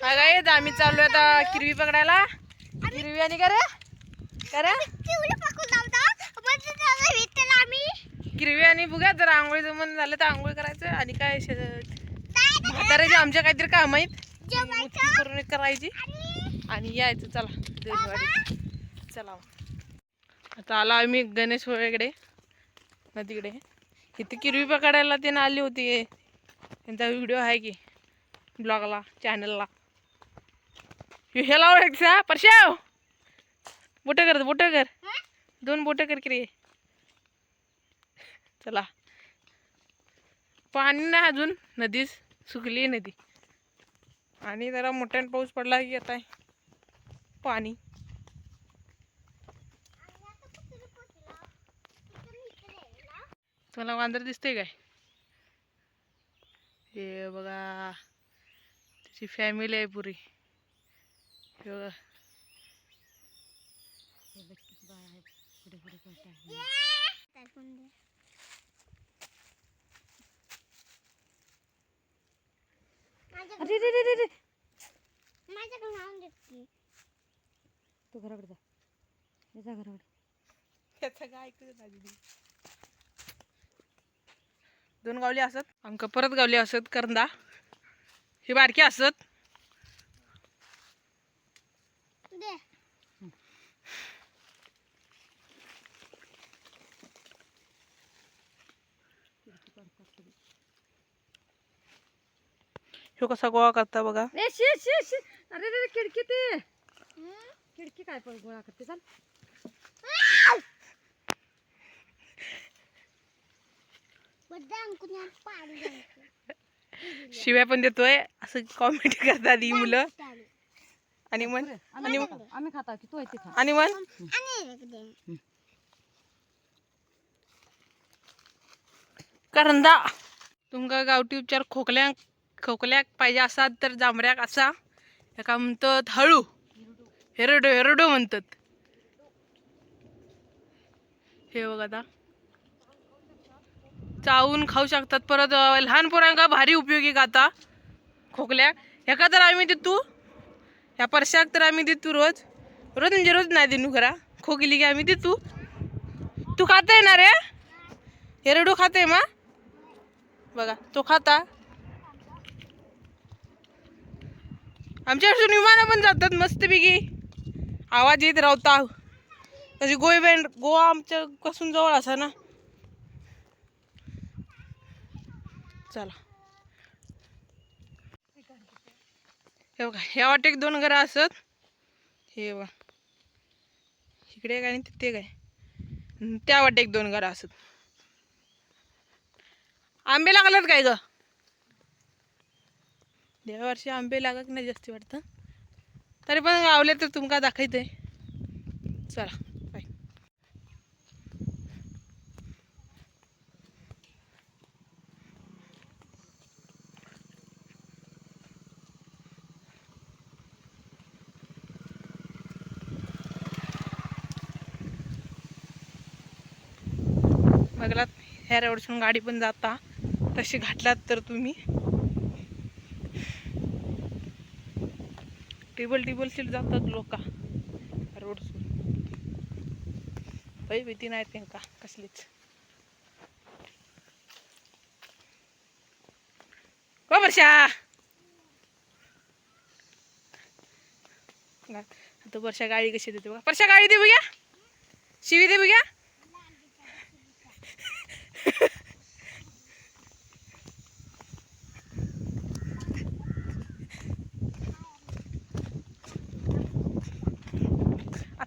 अगं आम्ही चाललो आता किरवी पकडायला. किरवी आणि करा. करा. किरवी आणि बघा जर आंघोळीचं मन झालं तर आंघोळ करायचं आणि काय म्हाताऱ्याचे आमच्या काहीतरी काम आहेत. करून करायची. आणि यायचं चला. देववाडीत. चला. आता आला आम्ही गणेश होळेकडे नदीकडे. इथे किरवी पकडायला ते आली होती. त्यांचा व्हिडिओ आहे की ब्लॉगला चॅनलला हे लाव परशाव बोट कर बोट कर दोन बोट कर की रे चला पाणी नाही अजून नदीच सुकली नदी आणि जरा मोठ्याने पाऊस पडला की येत आहे पाणी तुम्हाला वांदर दिसते काय हे बघा त्याची फॅमिली आहे पुरी हे अरे रे रे रे तू घराकडे जा. जा घराकडे. त्याचं काय ऐकू दोन गावली असत आमका परत गावली असत करंदा. ही बारकी असत दे ह्यो कसा गोळा करता बघा ए शी शी शी अरे रे रे खिडकी ते खिडकी काय पण गोळा करते चाल. शिव्या पण देतोय असं कॉमेंट करतात ही मुलं. आणि मन आम्ही खातो. आम्ही खाता की तू खा आणि मन आणि. करंदा तुमका गावठी उपचार खोकल्या खोकल्याक पाहिजे असा तर जांभऱ्याक असा. एका म्हणतात? हळू. हेरडो हेरडो म्हणतात. हे बघ आता. चावून खाऊ शकतात परत लहान पोरांका भारी उपयोगी का आता? ह्याका तर आम्ही देतो. ह्या परशाक तर आम्ही देतो रोज. रोज म्हणजे रोज नाही देणू खरा. खोकली की आम्ही देतो. तू खाता येणार रे? हेरडू खाते मा? बघा तो खाता. आमच्यापासून विमानं पण जातात मस्तपैकी. आवाज येत राहता तशी गोय बँड गोवा आमच्या कसून जवळ असा ना. चला. हे बघा ह्या वाटेक दोन घरं असत. हे बघा. इकडे काय आणि तिथे काय त्या वाटेक दोन घरं असत. आंबे लागलात काय ग? या वर्षी आंबे लागत नाही जास्ती वाटतं. तरी पण गावले तर तुमका दाखवते. चला बाय बघलात ह्या रोडसून गाडी पण जाता. तशी घातलात तर तुम्ही. टेबल टेबल सीट जातात लोक. रोडसून पै भीती नाही त्यांका कसलीच. हो वर्षा आता वर्षा गाडी कशी देते बघा. वर्षा गाडी दे बघ्या शिवी दे बघ्या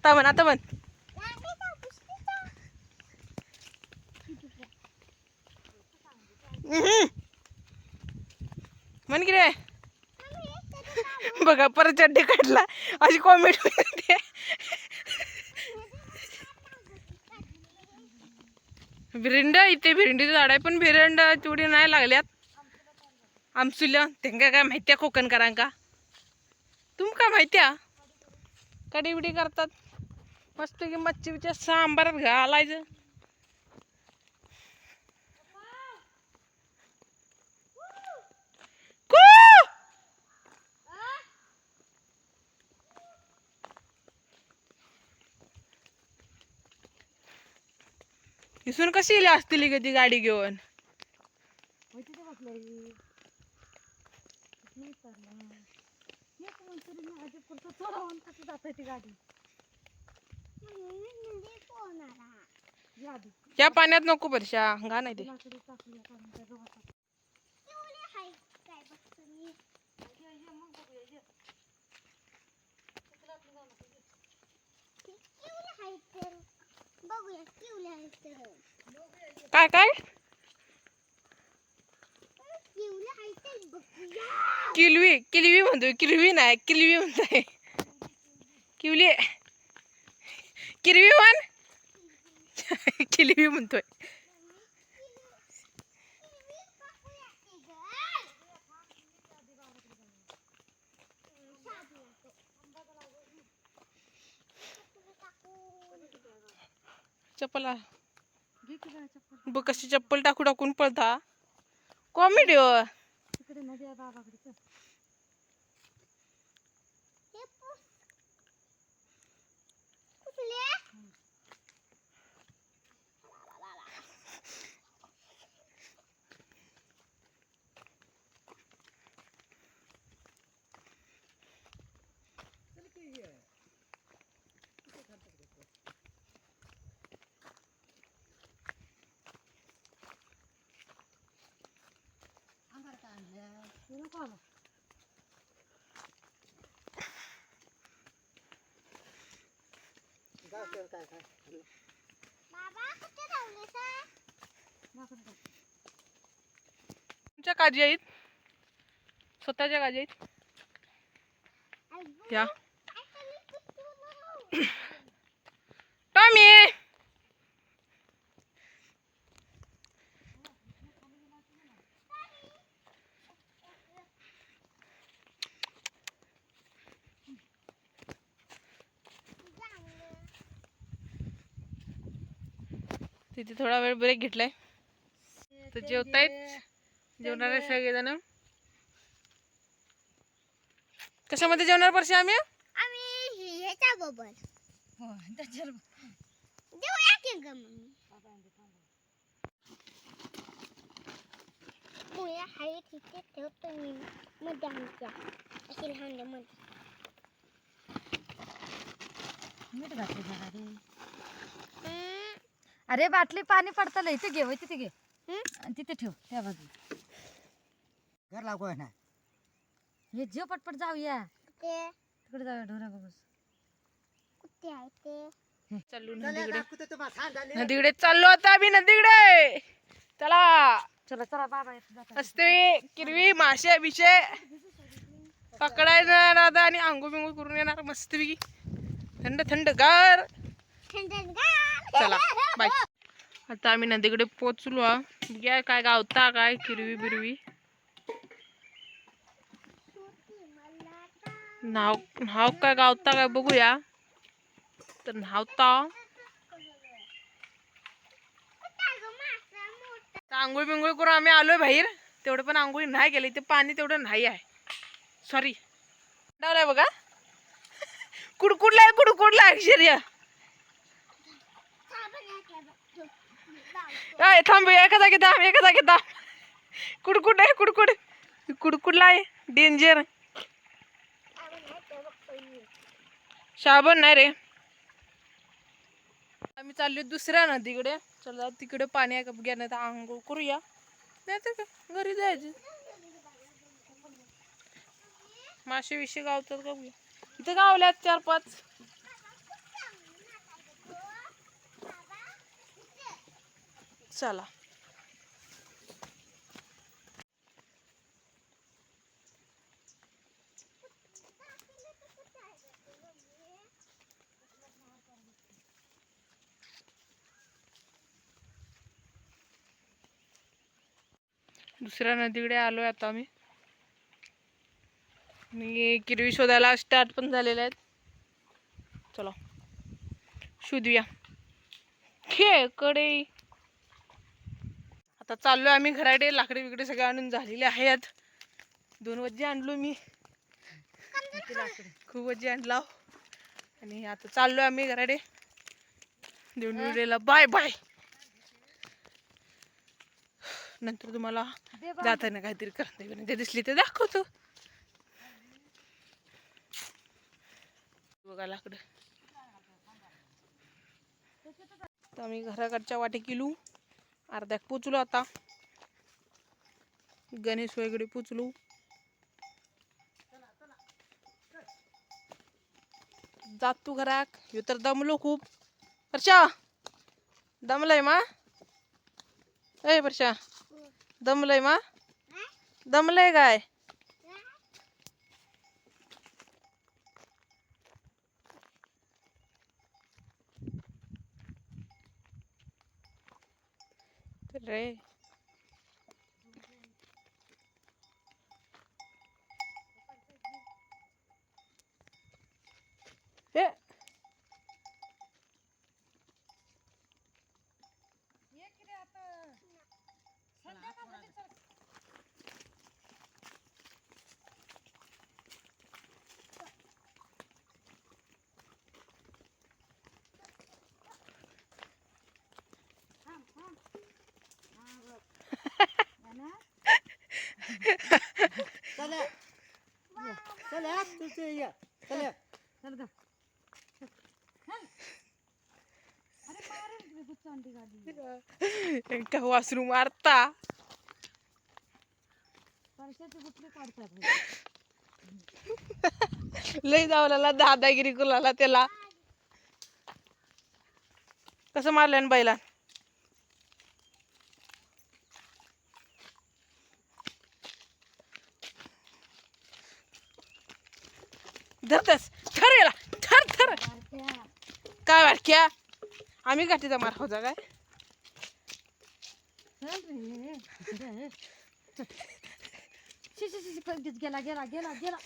आता म्हण आता म्हण. म्हण की रे. बघा परत चड्डे काढला. अशी कॉमेंट होते. भिरंड इथे भिरंडीचं झाड आहे पण भिरंड चुडी नाही लागल्यात. आमसुल्या त्यांना काय माहिती आहे कोकणकरांका तुमका माहिती आहे कडी बिडी करतात. मस्त की मच्छीच्या सांबारात घालायचं. इसून कशी इली असतील कधी गाडी घेऊन? गाडी? या पाण्यात नको बरशा घाण नाही ते. काय काय? किलवी किलवी म्हणतोय किलवी नाही किलवी म्हणतोय. किवली किरवी म्हण. किलवी म्हणतोय. चप्पल आ- चप्पल कशी चप्पल टाकू टाकून पळता. हो. कॉमेडी हो तिकडे नदी आहे बाबाकडे चल. हे नको आला. बाबा कुठे धावले सर लाकडं टाक. तुमच्या काजी आहेत स्वतःच्या काजी आहेत या टॉमी तिथे थोडा वेळ ब्रेक घेतलाय. तर जेवतायत? जेवणारे सगळेजण? कशामध्ये जेवणार परशी आम्ही? हो, ठेवतो मी. मध्ये आमच्या अशी लहानमध्ये. मीठ घातलं अरे बाटली पाणी पडतं इथे घे तिथे घे. आणि तिथे ठेव त्या बाजू घर लागू आहे ना? हे जेव पटपट जाऊया ते तिकडे जाऊया ढोरा बघूस. कुठे आहे ते? चालू चला नदीकडे. चाललो आता आम्ही नदीकडे. चला. चला चला बाबा. असते किरवी मासे बिशे पकडायचं दादा आणि आंघोळ बिंगोळ करून येणार मस्तपैकी. थंड थंड गार थंडगार चला बाय आता आम्ही नदीकडे पोचलो हा. काय गावता काय किरवी बिरवी. नाव नाव काय गावता काय बघूया. तर न्हावता आंघोळ बिंगोळ करून आम्ही आलोय बाहेर. तेवढं पण आंघोळी नाही केली ते पाणी तेवढं नाही आहे. सॉरी डावलाय बघा. कुडकुडलाय कुडकुडला अक्षर्य काय थांब एका जागी थांब एका जागी थांब. कुडकुड आहे कुडकुड. आहे डेंजर साबण नाही रे. आम्ही चाललो दुसऱ्या नदीकडे. चला तिकडे पाणी आहे का नाही तर आंघोळ करूया. नाही तर घरी जायचे. मासे विषय गावतात का इथं गावल्यात चार पाच चला. दुसऱ्या नदीकडे आलोय आता आम्ही. आणि किरवी शोधायला स्टार्ट पण झालेले आहेत. चला. शोधूया. खेळकडे आता चाललोय आम्ही घराडे लाकडे बिकडे सगळे आणून झालेले आहेत. दोन वज्जे आणलो मी. खूप वज्जे आणला आणि आता चाललोय आम्ही घराडे. देऊन व्हिडिओला बाय बाय. नंतर तुम्हाला. जाताना काहीतरी करता ते दिसली ते दाखवतो. बघा लाकडं. तर आम्ही घराकडच्या वाटे किलू अर्ध्याक पुचलो आता. गणेश वगैरे पुचलू जात तू घराक. ह्यो तर दमलो खूप. वर्षा दमलय मा? ए वर्षा दमलय मा? दमलय काय? रे ए ये की रे आता. संध्याकाळमध्ये चल. थांब, थांब. हा, बघ. हा ना? चला. चला तुझं ये. चला. चल गं. का वासरू मारता. लय जावला दादागिरी कुलाला त्याला. कसं मारलं बैला धरतस थर गेला थर थर काय वाटक्या आम्ही गाठीचा मार होता काय रे गेला गेला गेला गेला